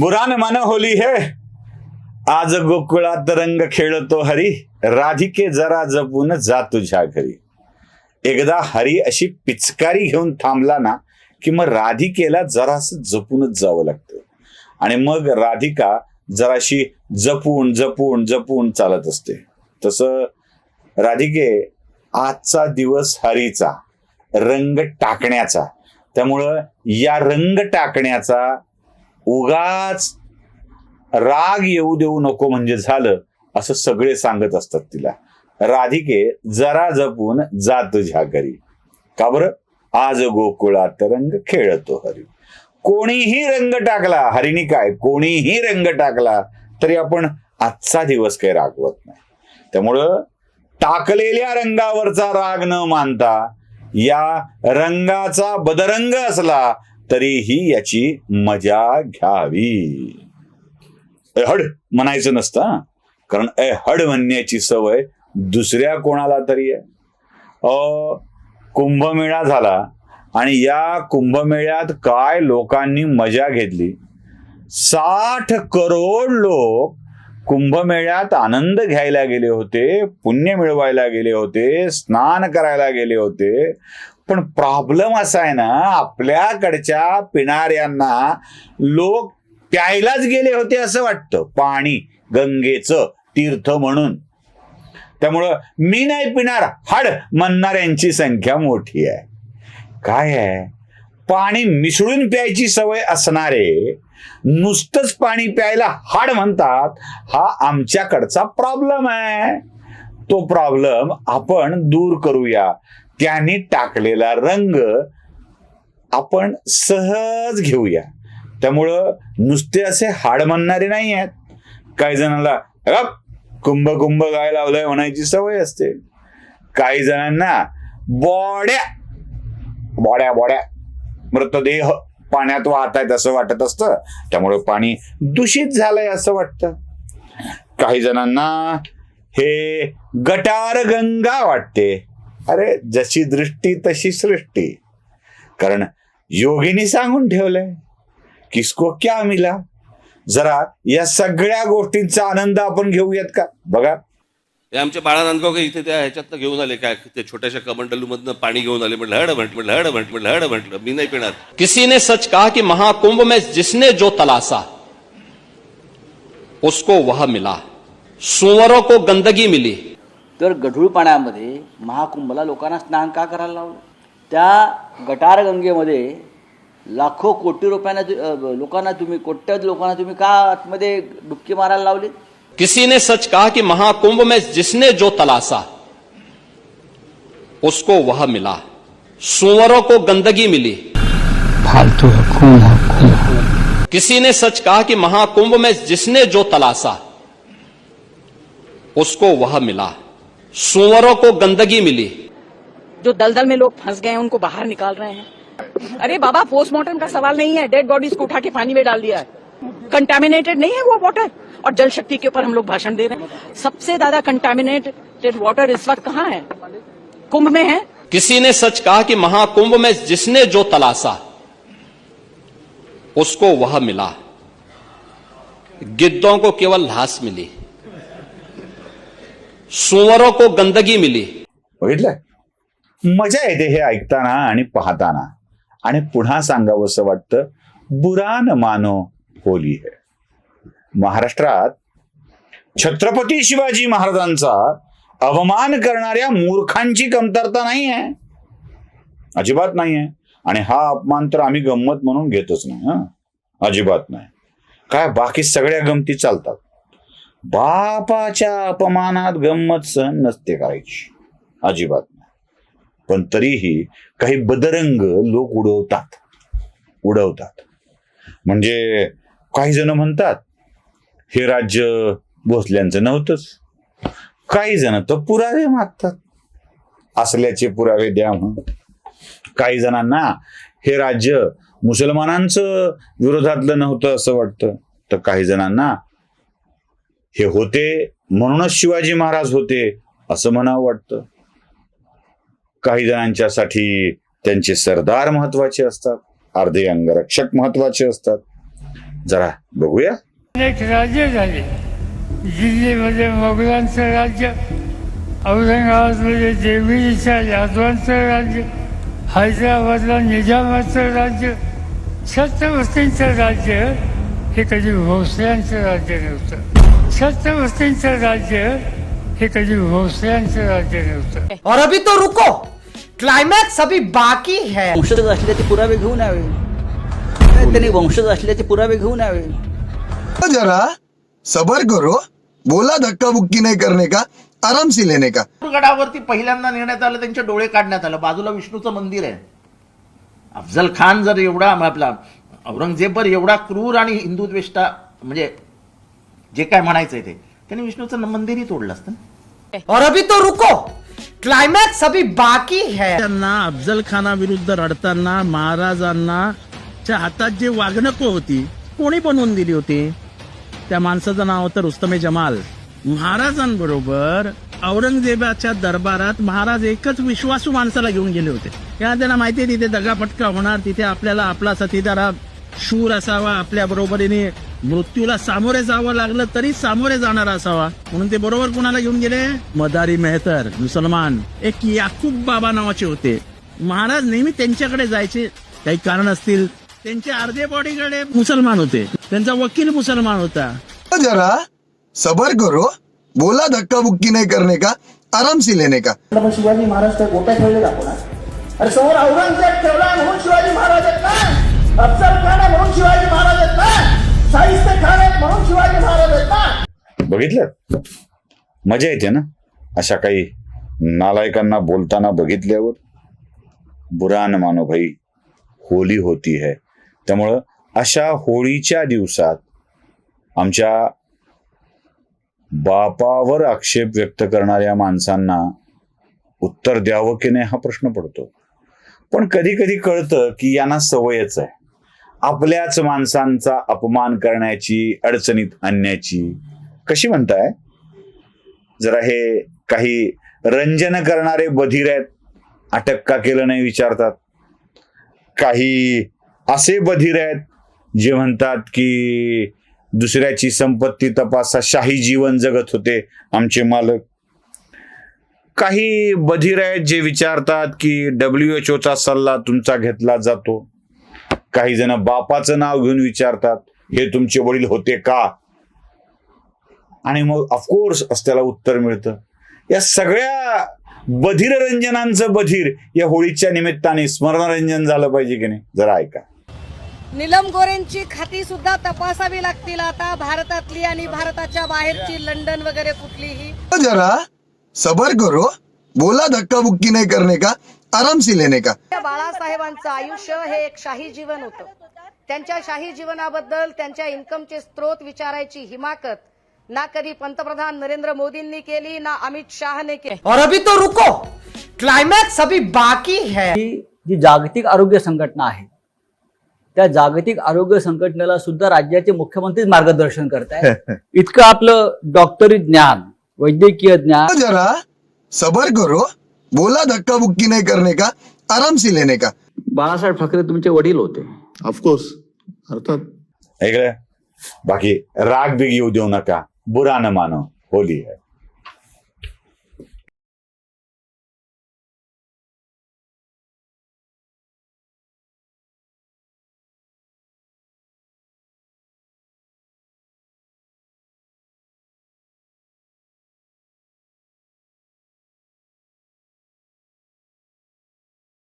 बुरान मन होली है। आज गोकुळात रंग खेळतो हरी। राधिके जरा जपून जा तुझ्या घरी। एकदा हरी अशी पिचकारी घेऊन थांबला ना की मग राधिकेला जरास जपूनच जावं लागतं. आणि मग राधिका जराशी जपून जपून जपून चालत असते. तसं राधिके आजचा दिवस हरीचा रंग टाकण्याचा. त्यामुळं या रंग टाकण्याचा उगाच राग येऊ देऊ नको म्हणजे झालं असं सगळे सांगत असतात तिला. राधिके जरा जपून जात झ्या घरी. का बरं? आज गोकुळात रंग खेळतो हरी. कोणीही रंग टाकला हरिणी काय? कोणीही रंग टाकला तरी आपण आजचा दिवस काही रागवत नाही. त्यामुळं टाकलेल्या रंगावरचा राग न मानता या रंगाचा बदरंग असला तरीही याची मजा घ्यावी. हड म्हणायचं नसतं कारण ए हड म्हणण्याची सवय दुसऱ्या कोणाला तरी आहे. अ कुंभमेळा झाला आणि या कुंभमेळ्यात काय लोकांनी मजा घेतली? साठ करोड लोक कुंभमेळ्यात आनंद घ्यायला गेले होते पुण्य मिळवायला गेले होते स्नान करायला गेले होते. पण प्रॉब्लेम असा आहे ना आपल्याकडच्या पिणाऱ्यांना लोक प्यायलाच गेले होते असं वाटतं. पाणी गंगेचं तीर्थ म्हणून. त्यामुळं मी नाही पिणार हाड म्हणणाऱ्यांची संख्या मोठी आहे. काय आहे? पाणी मिसळून प्यायची सवय असणारे नुसतंच पाणी प्यायला हाड म्हणतात हा आमच्याकडचा प्रॉब्लेम आहे. तो प्रॉब्लेम आपण दूर करूया. त्याने टाकलेला रंग आपण सहज घेऊया. त्यामुळं नुसते असे हाड म्हणणारे नाही आहेत. काही जणांना "अप, कुंभ कुंभ गाय लावलंय म्हणायची सवय असते. काही जणांना बॉड्या बॉड्या बॉड्या मृतदेह पाण्यात वाहतायत असं वाटत असतं. त्यामुळे पाणी दूषित झालंय असं वाटतं. काही जणांना हे गटार गंगा वाटते अरे जशी दृष्टी तशी सृष्टी. कारण योगिनी सांगून ठेवलंय किसको क्या मिला? जरा या सगळ्या गोष्टींचा आनंद आपण घेऊयात का? बघा. हे आमचे बाळा नांदगावकर इथे त्या ह्याच्यातनं घेऊन आले काय ते छोट्याशा कमंडलूमधनं पाणी घेऊन आले म्हटलं हड म्हटलं म्हटलं हड म्हटलं म्हटलं हड म्हटलं. मी नाही पिणार. किसी ने सच कहा कि महाकुंभ में जिसने जो तलाशा उसको वह मिला। सुअरों को गंदगी मिली। तर गढूळ पाण्यामध्ये महाकुंभला लोकांना स्नान का करायला लावलं? त्या गटारगंगेमध्ये लाखो कोटी रुपयांना लोकांना तुम्ही कोट्यवधी लोकांना तुम्ही का आतमध्ये डुबकी मारायला लावली? किसी ने सच कहा कि महाकुंभ में जिसने जो तलाशा उसको वह मिला। सुअरों को गंदगी मिली। फालतू है है खून किसी ने सच कहा कि महाकुंभ में जिसने जो तलाशा उसको वह मिला। सुअरों को गंदगी मिली। जो दलदल में लोग फंस गए हैं उनको बाहर निकाल रहे हैं। अरे बाबा पोस्टमार्टम का सवाल नहीं है। डेड बॉडीज को उठा के पानी में डाल दिया है। कंटामिनेटेड नहीं है वो वाटर और जल शक्ति के ऊपर हम लोग भाषण दे रहे हैं। सबसे ज़्यादा कंटामिनेटेड वाटर इस वक्त कहाँ है? कुंभ में है। किसी ने सच कहा कि महाकुंभ में जिसने जो तलाशा उसको वह मिला। गिद्धों को केवल लाश मिली। सुअरों को गंदगी मिली। बघितलं मजा येते हे ऐकताना आणि पाहताना. आणि पुन्हा सांगावंसं वाटतं बुरा न मानो होली है. महाराष्ट्रात छत्रपती शिवाजी महाराजांचा अवमान करणाऱ्या मूर्खांची कमतरता नाही आहे. अजिबात नाही आहे. आणि हा अपमान तर आम्ही गंमत म्हणून घेतच नाही हा? अजिबात नाही. काय बाकी सगळ्या गमती चालतात. बापाच्या अपमानात गंमत सहन नसते करायची. अजिबात नाही. पण तरीही काही बदरंग लोक उडवतात. उडवतात. म्हणजे काही जण म्हणतात हे राज्य भोसल्यांचं नव्हतंच. काही जण तर पुरावे मागतात. असल्याचे पुरावे द्या म्हणून. काही जणांना हे राज्य मुसलमानांचं विरोधातलं नव्हतं असं वाटतं. तर काही जणांना हे होते म्हणूनच शिवाजी महाराज होते असं म्हणावं वाटतं. काही जणांच्यासाठी त्यांचे सरदार महत्त्वाचे असतात अर्धे अंगरक्षक महत्त्वाचे असतात. जरा बघूया. अनेक राज्य झाले. दिल्लीमध्ये मोगलांचं राज्य औरंगाबादमध्ये देवीच्या यादवांचं राज्य हैदराबादला निजामाचं राज्य छत्रपतींचं राज्य हे कधी भोसल्यांचं राज्य नव्हतं. छत्रपतींचं राज्य हे कधी भोसल्यांचं राज्य नव्हतं. और अभी तो रुको. क्लाइमैक्स अभी बाकी है. वंशज असल्याचे पुरावे घेऊन यावे. त्यांनी वंशज असल्याचे पुरावे घेऊन यावे. जरा सबर करो. बोला धक्का बुक्की नहीं करने का? आराम से लेने का? गडावरती पहिल्यांदा नेण्यात आलं त्यांचे डोळे काढण्यात आलं. बाजूला विष्णूचं मंदिर आहे. अफजल खान जर एवढा आपला औरंगजेबर एवढा क्रूर आणि हिंदुद्वेष्टा म्हणजे जे काय म्हणायचंय ते. त्यांनी विष्णूचं मंदिरही तोडलं असतं ना. और अभी तो रुको. क्लाइमैक्स अभी बाकी है. त्यांना अफजल खानाविरुद्ध रडताना महाराजांना च्या हातात जे वागणकं होती कोणी बनवून दिली होती? त्या माणसाचं नाव होतं रुस्तमे जमाल. महाराजांबरोबर औरंगजेबाच्या दरबारात महाराज एकच विश्वासू माणसाला घेऊन गेले होते. तेव्हा त्यांना माहिती आहे तिथे दगाफटका होणार तिथे आपल्याला आपला सतीदारा शूर असावा आपल्या बरोबरीने मृत्यूला सामोरे जावं लागलं तरी सामोरे जाणार असावा. म्हणून ते बरोबर कुणाला घेऊन गेले? मदारी मेहतर मुसलमान एक याकूब बाबा नावाचे होते. महाराज नेहमी त्यांच्याकडे जायचे. काही कारण असतील त्यांचे अर्धे बॉडीकडे मुसलमान होते. त्यांचा वकील मुसलमान होता. जरा सबर करो. बोला धक्का बुक्की नहीं करने का? आराम से लेने का शिवाजी महाराज गोट्या ठेवले दाखवणार अरे समोर औरंगजेब ठेवला म्हणून शिवाजी महाराज आहेत ना? अफजल खान आहे म्हणून शिवाजी महाराज आहेत ना साहित्य खान आहेत म्हणून शिवाजी महाराज आहेत ना बघितलं? मजा येते ना? अशा काही नालायकांना बोलताना बघितल्यावर? बुरा न मानो भाई होली होती है. त्यामुळं अशा होळीच्या दिवसात आमच्या बापावर आक्षेप व्यक्त करणाऱ्या माणसांना उत्तर द्यावं की नाही हा प्रश्न पडतो. पण कधी कधी कळतं की यांना सवयच आहे. आपल्याच माणसांचा अपमान करण्याची अडचणीत आणण्याची. कशी म्हणताय? जरा हे काही रंजन करणारे बधीर आहेत. अटक का केलं नाही विचारतात. काही असे बधीर आहेत जे म्हणतात की दुसऱ्याची संपत्ती तपासा शाही जीवन जगत होते आमचे मालक. काही बधीर आहेत जे विचारतात की डब्ल्यू एच ओचा सल्ला तुमचा घेतला जातो. काही जण बापाचं नाव घेऊन विचारतात हे तुमचे वडील होते का? आणि मग ऑफकोर्स असं त्याला उत्तर मिळतं. या सगळ्या बधीर रंजनांचं बधीर या होळीच्या निमित्ताने स्मरणरंजन झालं पाहिजे की नाही जरा ऐका. नीलम गोरेंची खाती सुद्धा तपासावी लागतील आता. भारतातली आणि भारताच्या बाहेरची लंडन वगैरे कुठलीही. जरा सबर करो. बोला धक्का बुक्की नहीं करने का? आराम से लेने का? बाळासाहेबांचं आयुष्य हे एक शाही जीवन होतं. त्यांच्या शाही जीवनाबद्दल त्यांच्या इन्कमचे स्रोत विचारायची हिमाकत ना कधी पंतप्रधान नरेंद्र मोदींनी केली ना अमित शहाने केली. और अभी तो रुको। क्लाइमैक्स अभी बाकी है। ही जी जागतिक आरोग्य संघटना आहे त्या जागतिक आरोग्य संघटनेला सुद्धा राज्याचे मुख्यमंत्रीच मार्गदर्शन करतायत. इतकं आपलं डॉक्टरी ज्ञान वैद्यकीय ज्ञान. जरा सबर करो. बोला धक्का बुक्की नहीं करने का आराम से लेने का। बाळासाहेब ठाकरे तुमचे वडील होते. ऑफकोर्स अर्थात ऐकलं बाकी राग बिग येऊ देऊ नका. बुरा न मानो. होली है